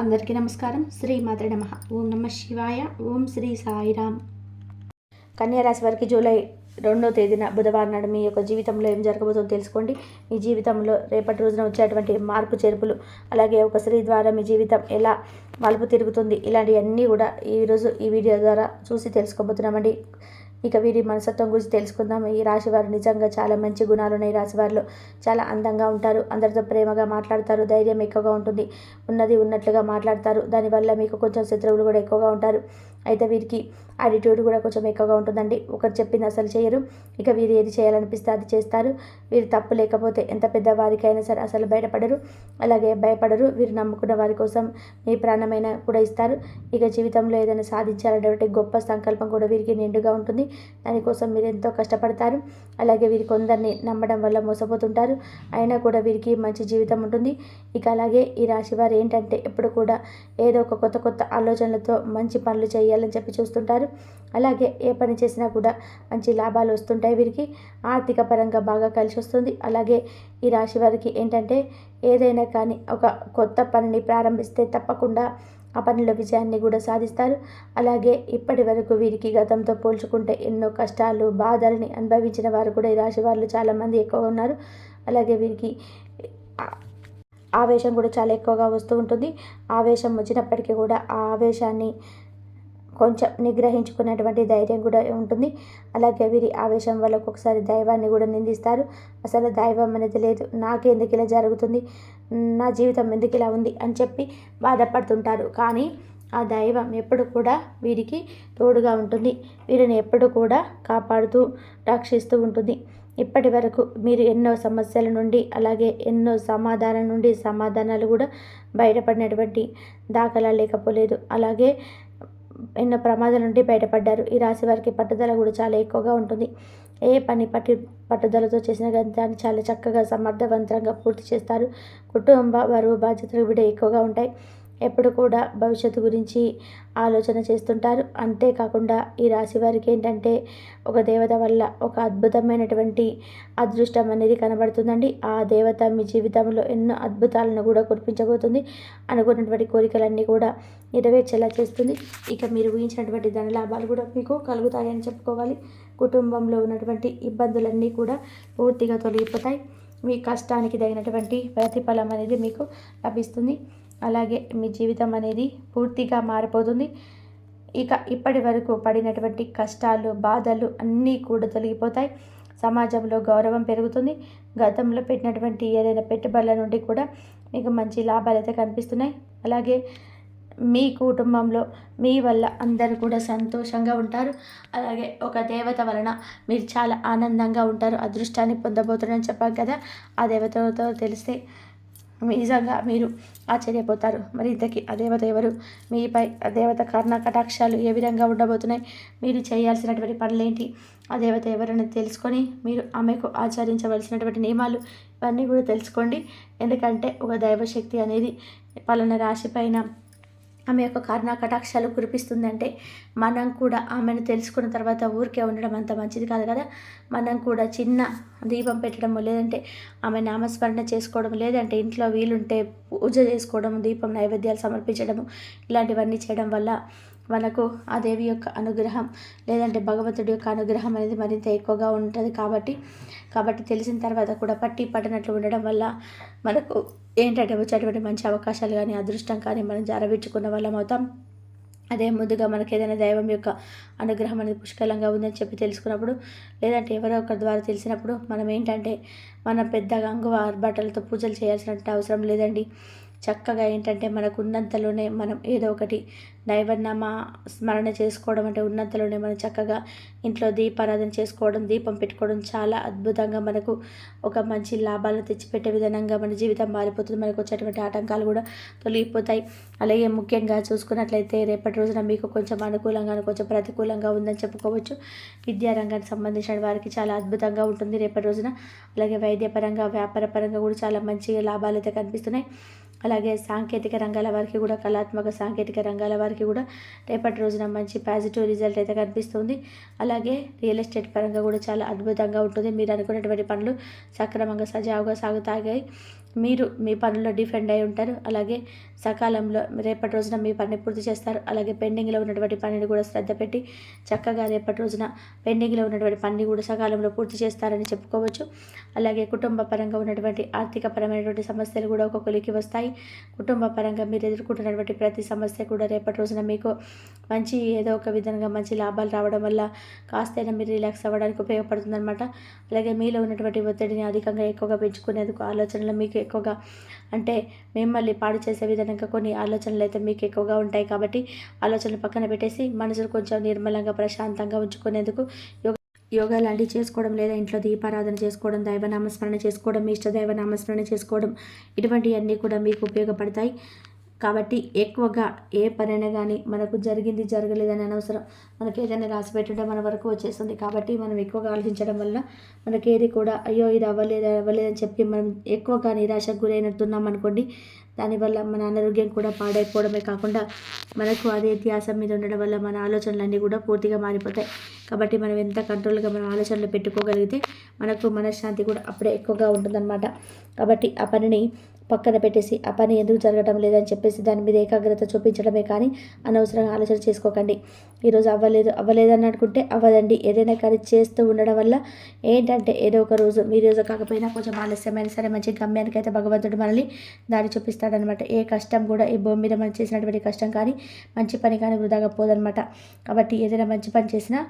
అందరికీ నమస్కారం. శ్రీ మాతృ నమ. ఓం నమ శివాయ. ఓం శ్రీ సాయిరామ్ కన్యారాశి వారికి జూలై రెండో తేదీన బుధవారం నాడు మీ యొక్క జీవితంలో ఏం జరగబోతుందో తెలుసుకోండి. మీ జీవితంలో రేపటి రోజున వచ్చేటువంటి మార్పు చేర్పులు అలాగే ఒక స్త్రీ ద్వారా మీ జీవితం ఎలా మలుపు తిరుగుతుంది ఇలాంటివన్నీ కూడా ఈరోజు ఈ వీడియో ద్వారా చూసి తెలుసుకోబోతున్నామండి. ఇక వీరి మనసత్వం గురించి తెలుసుకుందాం. ఈ రాశి వారు నిజంగా చాలా మంచి గుణాలు ఉన్నాయి. ఈ రాశి వారిలో చాలా అందంగా ఉంటారు. అందరితో ప్రేమగా మాట్లాడతారు. ధైర్యం ఎక్కువగా ఉంటుంది. ఉన్నది ఉన్నట్లుగా మాట్లాడతారు. దానివల్ల మీకు కొంచెం శత్రువులు కూడా ఎక్కువగా ఉంటారు. అయితే వీరికి యాటిట్యూడ్ కూడా కొంచెం ఎక్కువగా ఉంటుందండి. ఒకరు చెప్పింది అసలు చేయరు. ఇక వీరు ఏది చేయాలనిపిస్తే అది చేస్తారు. వీరు తప్పు లేకపోతే ఎంత పెద్ద వారికైనా సరే అసలు బయటపడరు. అలాగే భయపడరు. వీరు నమ్ముకున్న వారి కోసం మీ ప్రాణమైన కూడా ఇస్తారు. ఇక జీవితంలో ఏదైనా సాధించాలనేటువంటి గొప్ప సంకల్పం కూడా వీరికి నిండుగా ఉంటుంది. దానికోసం మీరు ఎంతో కష్టపడతారు. అలాగే వీరి కొందరిని నమ్మడం వల్ల మోసపోతుంటారు. అయినా కూడా వీరికి మంచి జీవితం ఉంటుంది. ఇక అలాగే ఈ రాశి వారు ఏంటంటే ఎప్పుడు కూడా ఏదో ఒక కొత్త కొత్త ఆలోచనలతో మంచి పనులు చేయాలని చెప్పి చూస్తుంటారు. అలాగే ఏ పని చేసినా కూడా మంచి లాభాలు వస్తుంటాయి వీరికి. ఆర్థిక పరంగా బాగా కలిసి వస్తుంది. అలాగే ఈ రాశి వారికి ఏంటంటే ఏదైనా కానీ ఒక కొత్త పనిని ప్రారంభిస్తే తప్పకుండా ఆ పనిలో విజయాన్ని కూడా సాధిస్తారు. అలాగే ఇప్పటి వరకు వీరికి గతంతో పోల్చుకుంటే ఎన్నో కష్టాలు బాధల్ని అనుభవించిన వారు కూడా ఈ రాశి వాళ్ళు చాలామంది ఎక్కువ ఉన్నారు. అలాగే వీరికి ఆవేశం కూడా చాలా ఎక్కువగా వస్తూ ఉంటుంది. ఆవేశం వచ్చినప్పటికీ కూడా ఆ ఆవేశాన్ని కొంచెం నిగ్రహించుకునేటువంటి ధైర్యం కూడా ఉంటుంది. అలాగే వీరి ఆవేశం వల్ల ఒక్కొక్కసారి దైవాన్ని కూడా నిందిస్తారు. అసలు దైవం అనేది లేదు. నాకెందుకు ఇలా జరుగుతుంది? నా జీవితం ఎందుకు ఇలా ఉంది? అని చెప్పి బాధపడుతుంటారు. కానీ ఆ దైవం ఎప్పుడు కూడా వీరికి తోడుగా ఉంటుంది. వీరిని ఎప్పుడు కూడా కాపాడుతూ రక్షిస్తూ ఉంటుంది. ఇప్పటి వరకు మీరు ఎన్నో సమస్యల నుండి అలాగే ఎన్నో సమాధానం నుండి సమాధానాలు కూడా బయటపడినటువంటి దాఖలా లేకపోలేదు. అలాగే ఎన్నో ప్రమాదాల నుండి బయటపడ్డారు. ఈ రాశి వారికి పట్టుదల కూడా చాలా ఎక్కువగా ఉంటుంది. ఏ పని పట్టు పట్టుదలతో చేసిన గ్రంథాన్ని చాలా చక్కగా సమర్థవంతంగా పూర్తి చేస్తారు. కుటుంబ బరువు బాధ్యతలు కూడా ఎక్కువగా ఉంటాయి. ఎప్పుడు కూడా భవిష్యత్తు గురించి ఆలోచన చేస్తుంటారు. అంతేకాకుండా ఈ రాశి వారికి ఏంటంటే ఒక దేవత వల్ల ఒక అద్భుతమైనటువంటి అదృష్టం అనేది కనబడుతుందండి. ఆ దేవత మీ జీవితంలో ఎన్నో అద్భుతాలను కూడా కురిపించబోతుంది. అనుకున్నటువంటి కోరికలన్నీ కూడా నెరవేర్చేలా చేస్తుంది. ఇక మీరు ఊహించినటువంటి ధన లాభాలు కూడా మీకు కలుగుతాయని చెప్పుకోవాలి. కుటుంబంలో ఉన్నటువంటి ఇబ్బందులన్నీ కూడా పూర్తిగా తొలగిపోతాయి. మీ కష్టానికి తగినటువంటి ప్రతిఫలం అనేది మీకు లభిస్తుంది. అలాగే మీ జీవితం అనేది పూర్తిగా మారిపోతుంది. ఇక ఇప్పటి వరకు పడినటువంటి కష్టాలు బాధలు అన్నీ కూడా తొలగిపోతాయి. సమాజంలో గౌరవం పెరుగుతుంది. గతంలో పెట్టినటువంటి ఏదైనా పెట్టుబడుల నుండి కూడా మీకు మంచి లాభాలు అయితే కనిపిస్తున్నాయి. అలాగే మీ కుటుంబంలో మీ వల్ల అందరూ కూడా సంతోషంగా ఉంటారు. అలాగే ఒక దేవత వలన మీరు చాలా ఆనందంగా ఉంటారు. అదృష్టాన్ని పొందబోతున్నారని చెప్పారు కదా. ఆ దేవతతో తెలిస్తే నిజంగా మీరు ఆశ్చర్యపోతారు. మరి ఇంతకీ ఆ దేవత ఎవరు? మీపై ఆ దేవత కర్ణ కటాక్షాలు ఏ విధంగా ఉండబోతున్నాయి? మీరు చేయాల్సినటువంటి పనులేంటి? ఆ దేవత ఎవరని తెలుసుకొని మీరు ఆమెకు ఆచరించవలసినటువంటి నియమాలు ఇవన్నీ కూడా తెలుసుకోండి. ఎందుకంటే ఒక దైవశక్తి అనేది పలానా రాశి పైన ఆమె యొక్క కారణ కటాక్షాలు కురిపిస్తుందంటే మనం కూడా ఆమెను తెలుసుకున్న తర్వాత ఊరికే ఉండడం అంత మంచిది కాదు కదా. మనం కూడా చిన్న దీపం పెట్టడం లేదంటే ఆమె నామస్మరణ చేసుకోవడం లేదంటే ఇంట్లో వీలుంటే పూజ చేసుకోవడం దీపం నైవేద్యాలు సమర్పించడము ఇలాంటివన్నీ చేయడం వల్ల మనకు ఆ దేవి యొక్క అనుగ్రహం లేదంటే భగవంతుడి యొక్క అనుగ్రహం అనేది మరింత ఎక్కువగా ఉంటుంది కాబట్టి కాబట్టి తెలిసిన తర్వాత కూడా పట్టి పట్టనట్లు ఉండడం వల్ల మనకు ఏంటంటే వచ్చేటువంటి మంచి అవకాశాలు కానీ అదృష్టం కానీ మనం జారవించుకున్న వాళ్ళం అవుతాం. అదే ముందుగా మనకి ఏదైనా దైవం యొక్క అనుగ్రహం అనేది పుష్కలంగా ఉందని చెప్పి తెలుసుకున్నప్పుడు లేదంటే ఎవరో ఒకరి ద్వారా తెలిసినప్పుడు మనం ఏంటంటే మన పెద్దగా అంగు బట్టలతో పూజలు చేయాల్సిన అవసరం లేదండి. చక్కగా ఏంటంటే మనకు ఉన్నంతలోనే మనం ఏదో ఒకటి దైవనామ స్మరణ చేసుకోవడం అంటే ఉన్నంతలోనే మనం చక్కగా ఇంట్లో దీపారాధన చేసుకోవడం దీపం పెట్టుకోవడం చాలా అద్భుతంగా మనకు ఒక మంచి లాభాలను తెచ్చిపెట్టే విధంగా మన జీవితం మారిపోతుంది. మనకు వచ్చేటువంటి ఆటంకాలు కూడా తొలగిపోతాయి. అలాగే ముఖ్యంగా చూసుకున్నట్లయితే రేపటి రోజున మీకు కొంచెం అనుకూలంగా కొంచెం ప్రతికూలంగా ఉందని చెప్పుకోవచ్చు. విద్యారంగానికి సంబంధించిన వారికి చాలా అద్భుతంగా ఉంటుంది రేపటి రోజున. అలాగే వైద్యపరంగా వ్యాపార పరంగా కూడా చాలా మంచి లాభాలు అయితే కనిపిస్తున్నాయి. అలాగే సాంకేతిక రంగాల వారికి కూడా కళాత్మక సాంకేతిక రంగాల వారికి కూడా రేపటి రోజున మంచి పాజిటివ్ రిజల్ట్ అయితే కనిపిస్తుంది. అలాగే రియల్ ఎస్టేట్ పరంగా కూడా చాలా అద్భుతంగా ఉంటుంది. మీరు అనుకున్నటువంటి పనులు సక్రమంగా సజావుగా సాగుతాయి. మీరు మీ పనుల్లో డిఫెండ్ అయి ఉంటారు. అలాగే సకాలంలో రేపటి రోజున మీ పని పూర్తి చేస్తారు. అలాగే పెండింగ్లో ఉన్నటువంటి పనిని కూడా శ్రద్ధ పెట్టి చక్కగా రేపటి రోజున పెండింగ్లో ఉన్నటువంటి పనిని కూడా సకాలంలో పూర్తి చేస్తారని చెప్పుకోవచ్చు. అలాగే కుటుంబ పరంగా ఉన్నటువంటి ఆర్థిక పరమైనటువంటి సమస్యలు కూడా ఒక కొలికి వస్తాయి. కుటుంబ పరంగా మీరు ఎదుర్కొంటున్నటువంటి ప్రతి సమస్య కూడా రేపటి రోజున మీకు మంచి ఏదో ఒక విధంగా మంచి లాభాలు రావడం వల్ల కాస్తైనా మీరు రిలాక్స్ అవ్వడానికి ఉపయోగపడుతుందన్నమాట. అలాగే మీలో ఉన్నటువంటి ఒత్తిడిని అధికంగా ఎక్కువగా పెంచుకునేందుకు ఆలోచనలు మీకు ఎక్కువగా అంటే మిమ్మల్ని పాడు చేసే విధంగా కొన్ని ఆలోచనలు అయితే మీకు ఎక్కువగా ఉంటాయి కాబట్టి ఆలోచనలు పక్కన పెట్టేసి మనసును కొంచెం నిర్మలంగా ప్రశాంతంగా ఉంచుకునేందుకు యోగా యోగా లాంటివి చేసుకోవడం లేదా ఇంట్లో దీపారాధన చేసుకోవడం దైవనామస్మరణ చేసుకోవడం మీ ఇష్ట దైవనామస్మరణ చేసుకోవడం ఇటువంటివన్నీ కూడా మీకు ఉపయోగపడతాయి. కాబట్టి ఎక్కువగా ఏ పనైనా కానీ మనకు జరిగింది జరగలేదని అనవసరం. మనకి ఏదైనా రాసి పెట్టడం మన వరకు వచ్చేస్తుంది. కాబట్టి మనం ఎక్కువగా ఆలోచించడం వల్ల మనకి ఏది కూడా అయ్యో ఇది అవ్వలేదు అవ్వలేదని చెప్పి మనం ఎక్కువగా నిరాశకు గురైనట్టున్నాం అనుకోండి. దానివల్ల మన అనారోగ్యం కూడా పాడైపోవడమే కాకుండా మనకు అదే ధ్యాసం మీద ఉండడం వల్ల మన ఆలోచనలన్నీ కూడా పూర్తిగా మారిపోతాయి. కాబట్టి మనం ఎంత కంట్రోల్గా మన ఆలోచనలు పెట్టుకోగలిగితే మనకు మనశ్శాంతి కూడా అప్పుడే ఎక్కువగా ఉంటుందన్నమాట. కాబట్టి ఆ పనిని పక్కన పెట్టేసి ఆ పని ఎందుకు జరగడం లేదని చెప్పేసి దాని మీద ఏకాగ్రత చూపించడమే కానీ అనవసరంగా ఆలోచన చేసుకోకండి. ఈరోజు అవ్వలేదు అవ్వలేదు అనుకుంటే అవ్వదండి. ఏదైనా కానీ చేస్తూ ఉండడం వల్ల ఏంటంటే ఏదో ఒక రోజు మీ రోజు కాకపోయినా కొంచెం ఆలస్యమైన సరే మంచి గమ్యానికి అయితే భగవంతుడు మనల్ని దారి చూపిస్తాడనమాట ఏ కష్టం కూడా ఈ భూమి మీద మనం చేసినటువంటి కష్టం కానీ మంచి పని కానీ వృధాగా పోదనమాట కాబట్టి ఏదైనా మంచి పని చేసినా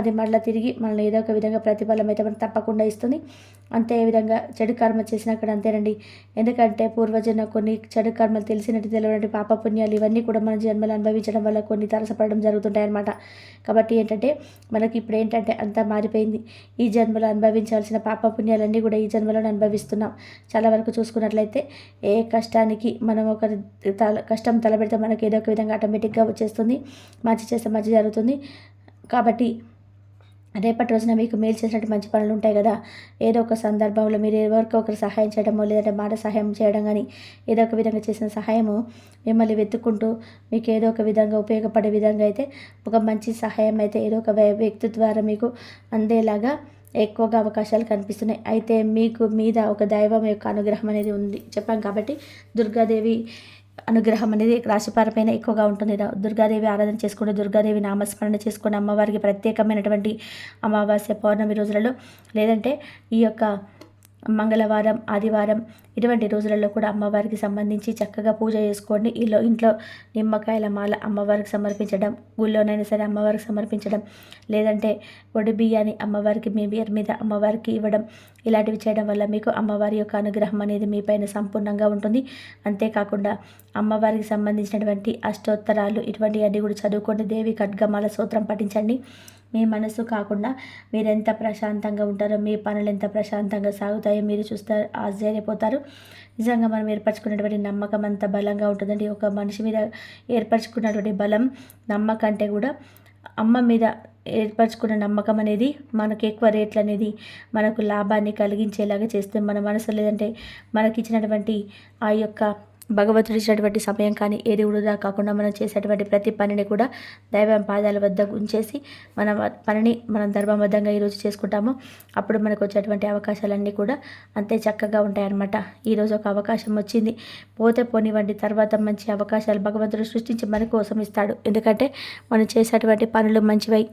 అది మళ్ళీ తిరిగి మనల్ని ఏదో ఒక విధంగా ప్రతిఫలం అయితే మనం తప్పకుండా ఇస్తుంది. అంతే విధంగా చెడు కర్మ చేసినా కూడా అంతేనండి. ఎందుకంటే పూర్వజన కొన్ని చెడు కర్మలు తెలిసినట్టు తెలియనట్టు పాప పుణ్యాలు ఇవన్నీ కూడా మన జన్మలు అనుభవించడం వల్ల కొన్ని తరసపడడం జరుగుతుంటాయి అన్నమాట కాబట్టి ఏంటంటే మనకి ఇప్పుడు ఏంటంటే అంతా మారిపోయింది. ఈ జన్మలో అనుభవించాల్సిన పాప పుణ్యాలన్నీ కూడా ఈ జన్మలో అనుభవిస్తున్నాం. చాలా వరకు చూసుకున్నట్లయితే ఏ కష్టానికి మనం ఒక తల కష్టం తలబెడితే మనకి ఏదో ఒక విధంగా ఆటోమేటిక్గా వచ్చేస్తుంది. మంచి చేస్తే మంచి జరుగుతుంది. కాబట్టి రేపటి రోజున మీకు మేలు చేసినట్టు మంచి పనులు ఉంటాయి కదా. ఏదో ఒక సందర్భంలో మీరు ఎవరికి ఒకరు సహాయం చేయడమో లేదంటే మాట సహాయం చేయడం కానీ ఏదో ఒక విధంగా చేసిన సహాయము మిమ్మల్ని వెతుక్కుంటూ మీకు ఏదో ఒక విధంగా ఉపయోగపడే విధంగా అయితే ఒక మంచి సహాయం అయితే ఏదో ఒక వ్యక్తి ద్వారా మీకు అందేలాగా ఎక్కువగా అవకాశాలు కనిపిస్తున్నాయి. అయితే మీకు మీద ఒక దైవం యొక్క అనుగ్రహం అనేది ఉంది. చెప్పాం కాబట్టి దుర్గాదేవి అనుగ్రహం అనేది రాశిపారపైన ఎక్కువగా ఉంటుంది. దుర్గాదేవి ఆరాధన చేసుకుంటే దుర్గాదేవి నామస్మరణ చేసుకుని అమ్మవారికి ప్రత్యేకమైనటువంటి అమావాస్య పౌర్ణమి రోజులలో లేదంటే ఈ యొక్క మంగళవారం ఆదివారం ఇటువంటి రోజులలో కూడా అమ్మవారికి సంబంధించి చక్కగా పూజ చేసుకోండి. ఇల్లు ఇంట్లో నిమ్మకాయల మాల అమ్మవారికి సమర్పించడం గుళ్ళోనైనా సరే అమ్మవారికి సమర్పించడం లేదంటే ఒడి బియ్యాన్ని అమ్మవారికి మీ బియ్యం మీద అమ్మవారికి ఇవ్వడం ఇలాంటివి చేయడం వల్ల మీకు అమ్మవారి యొక్క అనుగ్రహం అనేది మీపైన సంపూర్ణంగా ఉంటుంది. అంతేకాకుండా అమ్మవారికి సంబంధించినటువంటి అష్టోత్తరాలు ఇటువంటివన్నీ కూడా చదువుకోండి. దేవి ఖడ్గమాల సూత్రం పఠించండి. మీ మనసు కాకుండా మీరు ఎంత ప్రశాంతంగా ఉంటారో మీ పనులు ఎంత ప్రశాంతంగా సాగుతాయో మీరు చూస్తారు ఆశ్చర్యపోతారు. నిజంగా మనం ఏర్పరచుకున్నటువంటి నమ్మకం అంత బలంగా ఉంటుందండి. ఒక మనిషి మీద ఏర్పరచుకున్నటువంటి బలం నమ్మకం అంటే కూడా అమ్మ మీద ఏర్పరచుకున్న నమ్మకం అనేది మనకు ఎక్కువ రేట్లు అనేది మనకు లాభాన్ని కలిగించేలాగా చేస్తుంది. మన మనసు లేదంటే మనకి ఇచ్చినటువంటి ఆ యొక్క భగవంతుడు ఇచ్చినటువంటి సమయం కానీ ఏది వృధా కాకుండా మనం చేసేటువంటి ప్రతి పనిని కూడా దైవం పాదాల వద్ద ఉంచేసి మన పనిని మనం ధర్మబద్ధంగా ఈరోజు చేసుకుంటాము. అప్పుడు మనకు వచ్చేటువంటి అవకాశాలన్నీ కూడా అంతే చక్కగా ఉంటాయన్నమాట. ఈరోజు ఒక అవకాశం వచ్చింది. పోతే పోనివ్వండి. తర్వాత మంచి అవకాశాలు భగవంతుడు సృష్టించి మన కోసం ఇస్తాడు. ఎందుకంటే మనం చేసేటువంటి పనులు మంచివై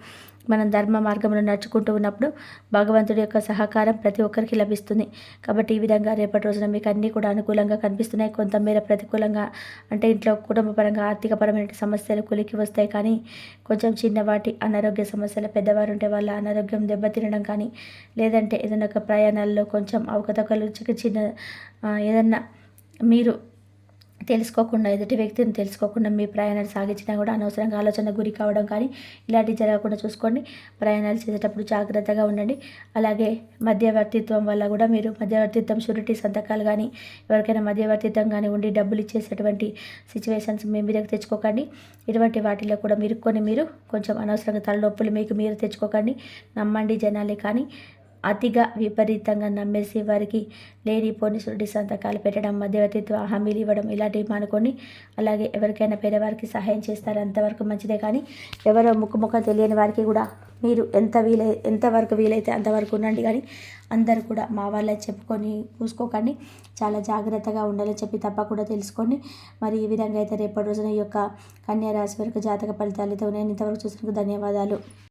మనం ధర్మ మార్గంలో నడుచుకుంటూ ఉన్నప్పుడు భగవంతుడి యొక్క సహకారం ప్రతి ఒక్కరికి లభిస్తుంది. కాబట్టి ఈ విధంగా రేపటి రోజున మీకు అన్నీ కూడా అనుకూలంగా కనిపిస్తున్నాయి. కొంతమేర ప్రతికూలంగా అంటే ఇంట్లో కుటుంబపరంగా ఆర్థికపరమైన సమస్యలు కులికి వస్తాయి. కానీ కొంచెం చిన్నవాటి అనారోగ్య సమస్యలు పెద్దవారు ఉంటే వాళ్ళ అనారోగ్యం దెబ్బతినడం కానీ లేదంటే ఏదైనా ఒక ప్రయాణాల్లో కొంచెం అవకతవకలు చిన్న చిన్న ఏదన్నా మీరు తెలుసుకోకుండా ఎదుటి వ్యక్తిని తెలుసుకోకుండా మీ ప్రయాణాలు సాగించినా కూడా అనవసరంగా ఆలోచన గురి కావడం కానీ ఇలాంటివి జరగకుండా చూసుకోండి. ప్రయాణాలు చేసేటప్పుడు జాగ్రత్తగా ఉండండి. అలాగే మధ్యవర్తిత్వం వల్ల కూడా మీరు మధ్యవర్తిత్వం షూరిటీ సంతకాలు కానీ ఎవరికైనా మధ్యవర్తిత్వం కానీ ఉండి డబ్బులు ఇచ్చేసేటువంటి సిచ్యువేషన్స్ మీ మీదకి తెచ్చుకోకండి. ఇటువంటి వాటిలో కూడా మీరు కొన్ని మీరు కొంచెం అనవసరంగా తలనొప్పులు మీకు మీరు తెచ్చుకోకండి. నమ్మండి జనాలే కానీ అతిగా విపరీతంగా నమ్మేసి వారికి లేనిపోని సుడి సంతకాలు పెట్టడం మధ్యవర్తిత్వ హామీలు ఇవ్వడం ఇలాంటివి మానుకొని అలాగే ఎవరికైనా పేదవారికి సహాయం చేస్తారు. అంతవరకు మంచిదే కానీ ఎవరో ముక్కు తెలియని వారికి కూడా మీరు ఎంత వీలై ఎంతవరకు వీలైతే అంతవరకు ఉండండి కానీ అందరు కూడా మా వాళ్ళే చెప్పుకొని చూసుకోకండి చాలా జాగ్రత్తగా ఉండాలని చెప్పి తప్పకుండా తెలుసుకోండి మరి ఈ విధంగా అయితే రేపటి రోజున ఈ యొక్క కన్యా రాశి వరకు జాతక ఫలితాలతో నేను ఇంతవరకు చూసినందుకు ధన్యవాదాలు.